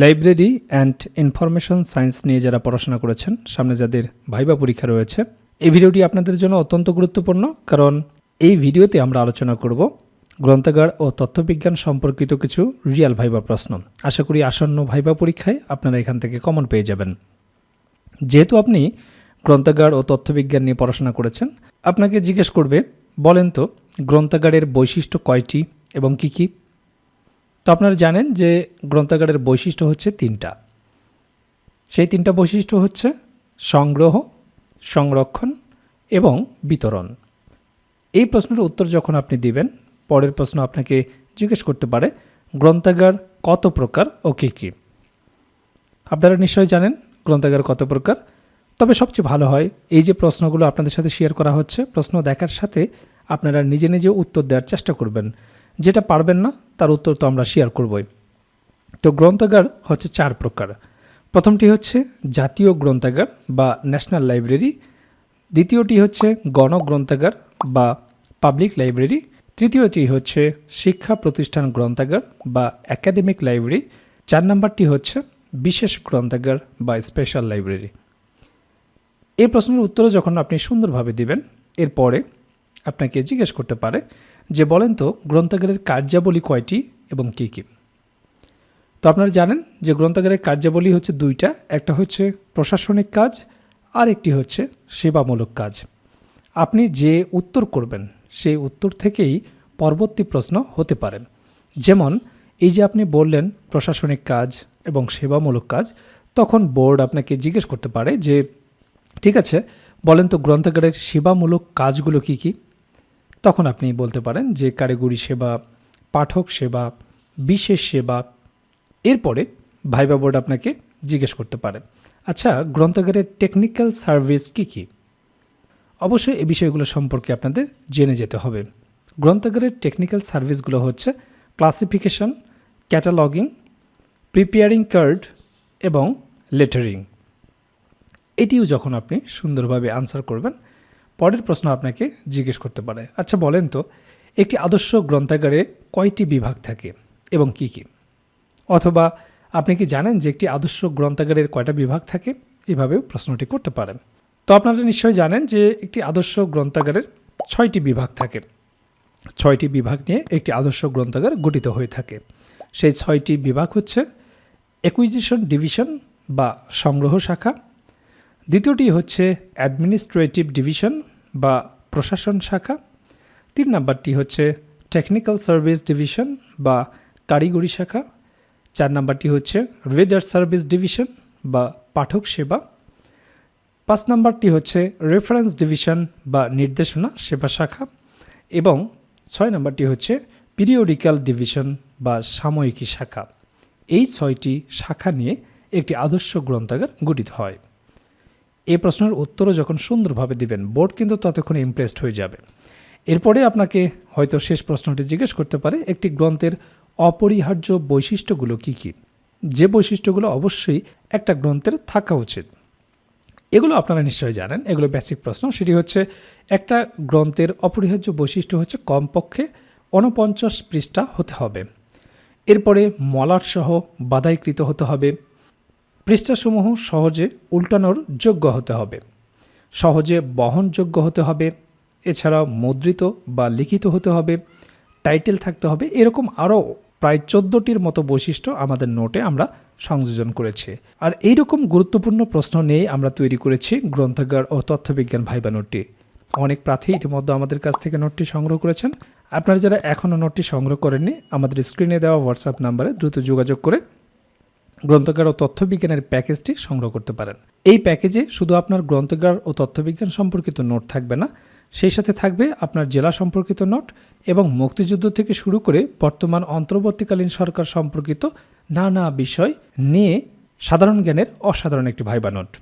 Library and information science নিয়ে যারা পড়াশোনা করেছেন, সামনে যাদের ভাইবা পরীক্ষা রয়েছে, এই ভিডিওটি আপনাদের জন্য অত্যন্ত গুরুত্বপূর্ণ, কারণ এই ভিডিওতে আমরা আলোচনা করব গ্রন্থাগার ও তথ্যবিজ্ঞান সম্পর্কিত কিছু রিয়াল ভাইবা প্রশ্ন। আশা করি আসন্ন ভাইবা পরীক্ষায় আপনারা এখান থেকে কমন পেয়ে যাবেন। যেহেতু আপনি গ্রন্থাগার ও তথ্যবিজ্ঞান নিয়ে পড়াশোনা করেছেন, আপনাকে জিজ্ঞেস করবে, বলেন তো, গ্রন্থাগারের বৈশিষ্ট্য কয়টি এবং কি কি? তো আপনারা জানেন যে গ্রন্থাগারের বৈশিষ্ট্য হচ্ছে তিনটা। সেই তিনটা বৈশিষ্ট্য হচ্ছে সংগ্রহ, সংরক্ষণ এবং বিতরণ। এই প্রশ্নের উত্তর যখন আপনি দিবেন, পরের প্রশ্ন আপনাকে জিজ্ঞেস করতে পারে, গ্রন্থাগার কত প্রকার ও কী কী? আপনারা নিশ্চয়ই জানেন গ্রন্থাগার কত প্রকার। তবে সবচেয়ে ভালো হয় এই যে প্রশ্নগুলো আপনাদের সাথে শেয়ার করা হচ্ছে, প্রশ্ন দেখার সাথে আপনারা নিজে নিজে উত্তর দেওয়ার চেষ্টা করবেন। যেটা পারবেন না, তার উত্তর তো আমরা শেয়ার করবই। তো গ্রন্থাগার হচ্ছে চার প্রকার। প্রথমটি হচ্ছে জাতীয় গ্রন্থাগার বা ন্যাশনাল লাইব্রেরি দ্বিতীয়টি হচ্ছে গণগ্রন্থাগার বা পাবলিক লাইব্রেরি তৃতীয়টি হচ্ছে শিক্ষা প্রতিষ্ঠান গ্রন্থাগার বা একাডেমিক লাইব্রেরি চার নম্বরটি হচ্ছে বিশেষ গ্রন্থাগার বা স্পেশাল লাইব্রেরি এই প্রশ্নের উত্তর যখন আপনি সুন্দরভাবে দিবেন, এরপরে আপনাকে জিজ্ঞেস করতে পারে যে বলেন তো, গ্রন্থাগারের কার্যাবলী কয়টি এবং কী কী? তো আপনারা জানেন যে গ্রন্থাগারের কার্যাবলী হচ্ছে দুইটা, একটা হচ্ছে প্রশাসনিক কাজ, আর একটি হচ্ছে সেবামূলক কাজ। আপনি যে উত্তর করবেন, সেই উত্তর থেকেই পরবর্তী প্রশ্ন হতে পারে। যেমন, এই যে আপনি বললেন প্রশাসনিক কাজ এবং সেবামূলক কাজ, তখন বোর্ড আপনাকে জিজ্ঞেস করতে পারে যে, ঠিক আছে, বলেন তো গ্রন্থাগারের সেবামূলক কাজগুলো কি কি? তখন আপনি বলতে পারেন যে কারিগরি সেবা, পাঠক সেবা, বিশেষ সেবা, এরপরে ভাইবা বোর্ড আপনাকে জিজ্ঞেস করতে পারে। আচ্ছা গ্রন্থাগারের টেকনিক্যাল সার্ভিস কি কি? অবশ্যই এই বিষয়গুলো সম্পর্কে আপনাদের জেনে যেতে হবে। গ্রন্থাগারের টেকনিক্যাল সার্ভিসগুলো হচ্ছে ক্লাসিফিকেশন ক্যাটালগিং প্রিপেয়ারিং কার্ড এবং লেটারিং এটিও যখন আপনি সুন্দরভাবে আনসার করবেন পরের প্রশ্ন আপনাকে জিজ্ঞেস করতে পারে। আচ্ছা বলেন তো, একটি আদর্শ গ্রন্থাগারে কয়টি বিভাগ থাকে এবং কি কি? অথবা আপনি কি জানেন যে একটি আদর্শ গ্রন্থাগারের কয়টা বিভাগ থাকে? এভাবেও প্রশ্নটি করতে পারেন। তো আপনারা নিশ্চয়ই জানেন যে একটি আদর্শ গ্রন্থাগারের ছয়টি বিভাগ থাকে। ছয়টি বিভাগ নিয়ে একটি আদর্শ গ্রন্থাগার গঠিত হয়ে থাকে। সেই ছয়টি বিভাগ হচ্ছে অ্যাকুইজিশন ডিভিশন বা সংগ্রহ শাখা দ্বিতীয়টি হচ্ছে অ্যাডমিনিস্ট্রেটিভ ডিভিশন বা প্রশাসন শাখা। তিন নাম্বারটি হচ্ছে টেকনিক্যাল সার্ভিস ডিভিশন বা কারিগরি শাখা। চার নাম্বারটি হচ্ছে রিডার সার্ভিস ডিভিশন বা পাঠক সেবা। পাঁচ নাম্বারটি হচ্ছে রেফারেন্স ডিভিশন বা নির্দেশনা সেবা শাখা। এবং ছয় নাম্বারটি হচ্ছে পিরিয়ডিক্যাল ডিভিশন বা সাময়িকী শাখা। এই ছয়টি শাখা নিয়ে একটি আদর্শ গ্রন্থাগার গঠিত হয়। এই প্রশ্নের উত্তরও যখন সুন্দরভাবে দিবেন, বোর্ড কিন্তু ততক্ষণে ইমপ্রেসড হয়ে যাবে। এরপরে আপনাকে হয়তো শেষ প্রশ্নটি জিজ্ঞেস করতে পারে, একটি গ্রন্থের অপরিহার্য বৈশিষ্ট্যগুলো কি কি? যে বৈশিষ্ট্যগুলো অবশ্যই একটা গ্রন্থের থাকা উচিত। এগুলো আপনারা নিশ্চয়ই জানেন, এগুলো বেসিক প্রশ্ন। সেটি হচ্ছে, একটা গ্রন্থের অপরিহার্য বৈশিষ্ট্য হচ্ছে কমপক্ষে ঊনপঞ্চাশ পৃষ্ঠা হতে হবে। এরপরে মলাট সহ বাধাইকৃত হতে হবে। পৃষ্ঠাসমূহ সহজে উল্টানোর যোগ্য হতে হবে। সহজে বহনযোগ্য হতে হবে, এছাড়াও মুদ্রিত বা লিখিত হতে হবে, টাইটেল থাকতে হবে, এরকম আরও প্রায় চোদ্দোটির মতো বৈশিষ্ট্য আমাদের নোটে আমরা সংযোজন করেছি। আর এইরকম গুরুত্বপূর্ণ প্রশ্ন নিয়েই আমরা তৈরি করেছি গ্রন্থাগার ও তথ্যবিজ্ঞান ভাইবা নোটটি। অনেক প্রার্থী ইতিমধ্যে আমাদের কাছ থেকে নোটটি সংগ্রহ করেছেন। আপনারা যারা এখনও নোটটি সংগ্রহ করেননি, আমাদের স্ক্রিনে দেওয়া হোয়াটসঅ্যাপ নাম্বারে দ্রুত যোগাযোগ করে গ্রন্থাগার ও তথ্যবিজ্ঞানের প্যাকেজটি সংগ্রহ করতে পারেন। এই প্যাকেজে শুধু আপনার গ্রন্থাগার ও তথ্যবিজ্ঞান সম্পর্কিত নোট থাকবে না, সেই সাথে থাকবে আপনার জেলা সম্পর্কিত নোট এবং মুক্তিযুদ্ধ থেকে শুরু করে বর্তমান অন্তর্বর্তীকালীন সরকার সম্পর্কিত নানা বিষয় নিয়ে সাধারণ জ্ঞানের অসাধারণ একটি ভাইবা নোট।